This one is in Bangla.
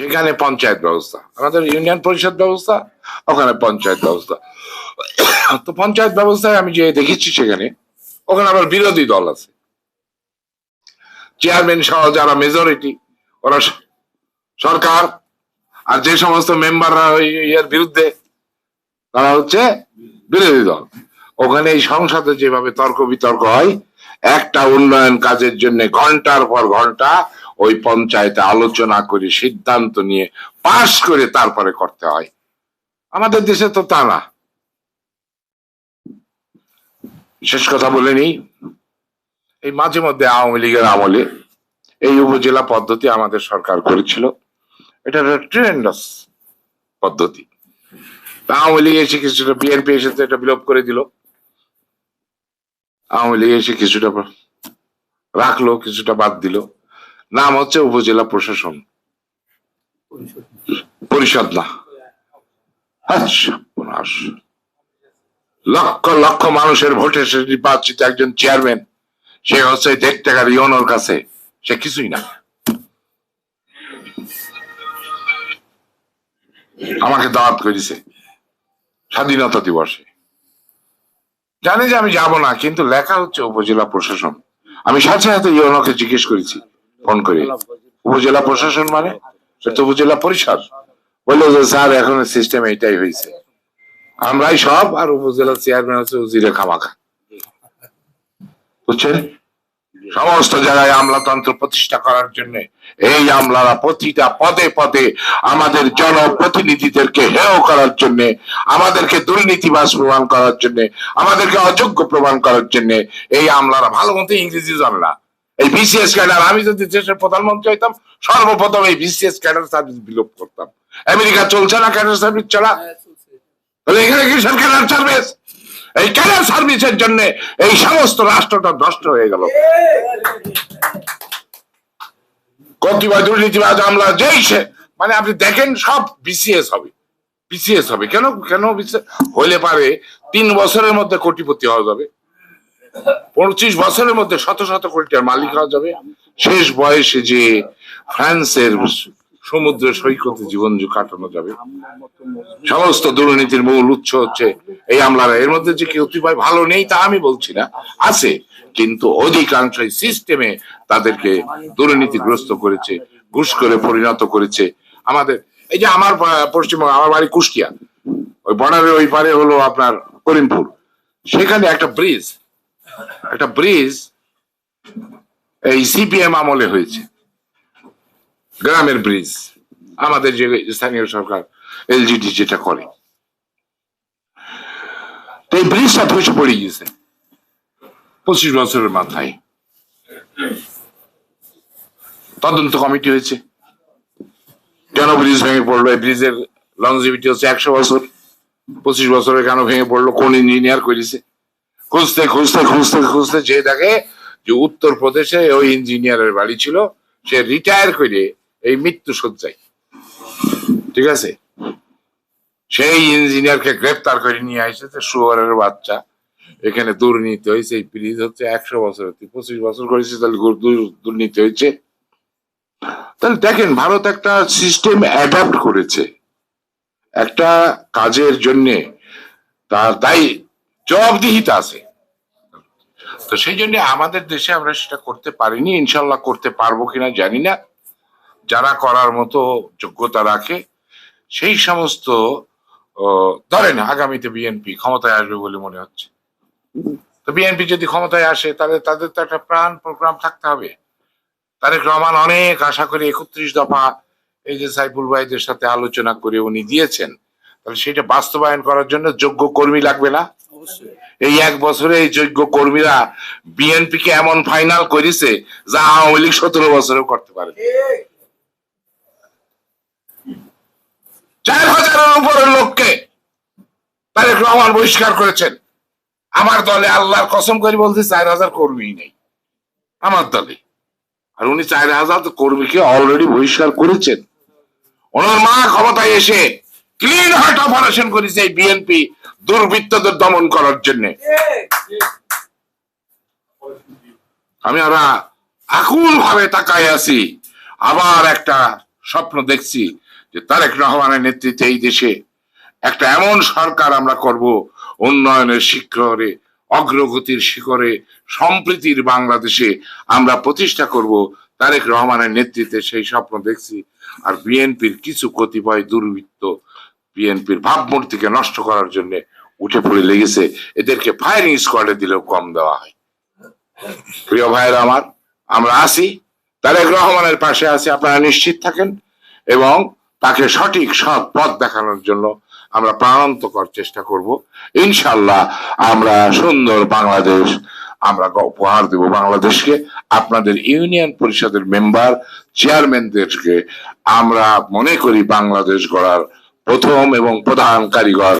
সেখানে পঞ্চায়েত ব্যবস্থা, আমাদের ইউনিয়ন পরিষদ ব্যবস্থা, ওখানে পঞ্চায়েত ব্যবস্থা। তো পঞ্চায়েত ব্যবস্থায় আমি যে দেখেছি সেখানে, ওখানে আবার বিরোধী দল আছে। চেয়ারম্যান সহ যারা মেজরিটি ওরা সরকার আর যে সমস্ত মেম্বাররা ওই এর বিরুদ্ধে, তারা হচ্ছে বিরোধী দল। ওখানে এই সংসদে যেভাবে তর্ক বিতর্ক হয়, একটা উন্নয়ন কাজের জন্য ঘণ্টার পর ঘণ্টা ওই পঞ্চায়েতে আলোচনা করে, সিদ্ধান্ত নিয়ে পাশ করে তারপরে করতে হয়। আমাদের দেশে তো তা না। শেষ কথা বলে নিই। এই মাঝে মধ্যে আওয়ামী লীগের আমলে এই উপজেলা পদ্ধতি আমাদের সরকার করেছিল। এটা ট্রেন্ডাস পদ্ধতি। আওয়ামী লীগ এসে কিছুটা বিএনপি এসে তো এটা বিলোপ করে দিল। আওয়ামী লীগ এসে কিছুটা রাখল, কিছুটা বাদ দিল। নাম হচ্ছে উপজেলা প্রশাসন। পরিষদ না। লক্ষ লক্ষ মানুষের ভোটে সে নির্বাচিত একজন চেয়ারম্যান, সে হচ্ছে দেড় টাকার ইয়নোর কাছে, সে কিছুই না। আমাকে দাওয়াত করেছে স্বাধীনতা দিবসে। জানি যে আমি যাব না, কিন্তু লেখা হচ্ছে উপজেলা প্রশাসন। আমি সাথে সাথে ইয়নোকে জিজ্ঞেস করেছি ফোন করে। উপজেলা প্রশাসন মানে? তো উপজেলা পরিষদ। বলল যে, স্যার, এখন সিস্টেম এইটাই হয়েছে আমরাই সব, আর উপজেলা চেয়ারম্যান হচ্ছে উজিরে খামাখা। বুঝছেন? সমস্ত জায়গায় আমলাতন্ত্র প্রতিষ্ঠা করার জন্য এই আমলারা প্রতিটা পদে পদে আমাদের জনপ্রতিনিধিদেরকে হেয় করার জন্য, আমাদেরকে দুর্নীতিবাজ প্রমাণ করার জন্য, আমাদেরকে অযোগ্য প্রমাণ করার জন্য এই আমলারা ভালো মতো ইংরেজি জানে না। এই বিসিএস ক্যাডার আমি যদি দেশের প্রধানমন্ত্রী হইতাম সর্বপ্রথম এই বিসিএস ক্যাডার সার্ভিস বিলোপ করতাম। আমেরিকা চলছে না ক্যাডার সার্ভিস চলা তাহলে এখানে কিসের ক্যাডার সার্ভিস? এই ক্যাডার সার্ভিসের জন্য এই সমস্ত রাষ্ট্রটা নষ্ট হয়ে গেল। কতিপয় দুর্নীতিবাজ আমলা যেই সে মানে আপনি দেখেন সব বিসিএস হবে। বিসিএস হবে। কেন কেন হইলে পারে তিন বছরের মধ্যে কোটিপতি হওয়া যাবে। পঁচিশ বছরের মধ্যে শত শত কোটি টাকার মালিক হওয়া যাবে। শেষ বয়সে যে ফ্রান্সের সমুদ্র সৈকতে জীবন কাটানো যাবে। সমস্ত দুর্নীতির মূল উৎস হচ্ছে এই আমলারা। এর মধ্যে যে কেউ ভাই ভালো নেই তা আমি বলছি না, আছে। কিন্তু অধিকাংশই সিস্টেমে তাদেরকে দুর্নীতিগ্রস্ত করেছে, ঘুষ করে পরিণত করেছে। আমাদের, এই যে আমার পশ্চিমবঙ্গ, আমার বাড়ি কুষ্টিয়া। ওই বর্ডারের ওই পারে হলো আপনার করিমপুর। সেখানে একটা ব্রিজ একটা ব্রিজ এই সিপিএম আমলে হয়েছে। গ্রামের ব্রিজ। আমাদের যে স্থানীয় সরকার এলজিডি যেটা করে। এই ব্রিজটা ধসে পড়ে গেছে পঁচিশ বছরের মাথায়। তদন্ত কমিটি হয়েছে। কেন ব্রিজ ভেঙে পড়ল? এই ব্রিজের লংজিভিটি হচ্ছে একশো বছর। পঁচিশ বছরে কেন ভেঙে পড়ল? কোন ইঞ্জিনিয়ার করেছে? খুঁজতে খুঁজতে খুঁজতে খুঁজতে যে দেখে যে উত্তর প্রদেশে ওই ইঞ্জিনিয়ারের বাড়ি ছিল, সে রিটায়ার করে এই মৃত্যু সজ্জায়। ঠিক আছে? সেই ইঞ্জিনিয়ারকে গ্রেপ্তার করে নিয়ে এসেছে শুয়ারের বাচ্চা। এখানে দুর্নীতি হয়েছে, এই ব্রিজ হচ্ছে একশো বছর পঁচিশ বছর করেছে, তাহলে দুর্নীতি হয়েছে। তাহলে দেখেন, ভারত একটা সিস্টেম অ্যাডাপ্ট করেছে। একটা কাজের জন্যে তার তাই জবাবদিহিতা আছে। তো সেই জন্য আমাদের দেশে আমরা সেটা করতে পারিনি ইনশাল্লাহ করতে পারব কিনা জানি না। যারা করার মতো যোগ্যতা রাখে, সেই সমস্ত ধরেন আগামীতে বিএনপি ক্ষমতায় আসবে বলে মনে হচ্ছে। তো বিএনপি যদি ক্ষমতায় আসে, তাহলে তাদের তো একটা প্রাণ প্রোগ্রাম থাকতে হবে। তারেক রহমান অনেক আশা করে একত্রিশ দফা এই যে সাইফুল ভাইদের সাথে আলোচনা করে উনি দিয়েছেন। তাহলে সেটা বাস্তবায়ন করার জন্য যোগ্য কর্মী লাগবে না। এই এক বছরে এই যোগ্য কর্মীরা বিএনপি কে এমন ফাইনাল করেছে যা আওয়ামী লীগ সতেরো বছরেও করতে পারে চার হাজারের উপরের লোককে তারেক রহমান বহিষ্কার করেছেন। আমার দলে আল্লাহর কসম করে বলছে চার হাজার কর্মী নেই। আমার দলে। আর উনি চার হাজার কর্মীকে অলরেডি বহিষ্কার করেছেন। ওনার মা ক্ষমতায় এসে ক্লিন হার্ট অপারেশন করেছে এই বিএনপি দুর্বৃত্তদের দমন করার জন্য। আমি আমরা আকুল ভাবে তাকায় আছি। আবার একটা স্বপ্ন দেখছি যে তারেক রহমানের নেতৃত্বে এই দেশে একটা এমন সরকার আমরা করব, উন্নয়নের শিখরে, অগ্রগতির শিখরে, সম্প্রীতির বাংলাদেশে আমরা প্রতিষ্ঠা করব। তারেক রহমানের নেতৃত্বে সেই স্বপ্ন দেখছি। আর বিএনপির কিছু কতিপয় দুর্বৃত্ত বিএনপির ভাবমূর্তিকে নষ্ট করার জন্য উঠে পড়ে লেগেছে, এদেরকে ফায়ারিং স্কোয়াডে দিলেও কম দেওয়া হয়। প্রিয় ভাইয়েরা আমার, আমরা আছি, তারেক রহমানের পাশে আছি, আপনারা নিশ্চিত থাকেন, এবং তাকে সঠিক সৎ পথ দেখানোর জন্য আমরা প্রাণান্তকর চেষ্টা করব। ইনশাল্লাহ আমরা সুন্দর বাংলাদেশ, আমরা উপহার দেব বাংলাদেশকে। আপনাদের ইউনিয়ন পরিষদের মেম্বার, চেয়ারম্যানদেরকে আমরা মনে করি বাংলাদেশ গড়ার প্রথম এবং প্রধান কারিগর।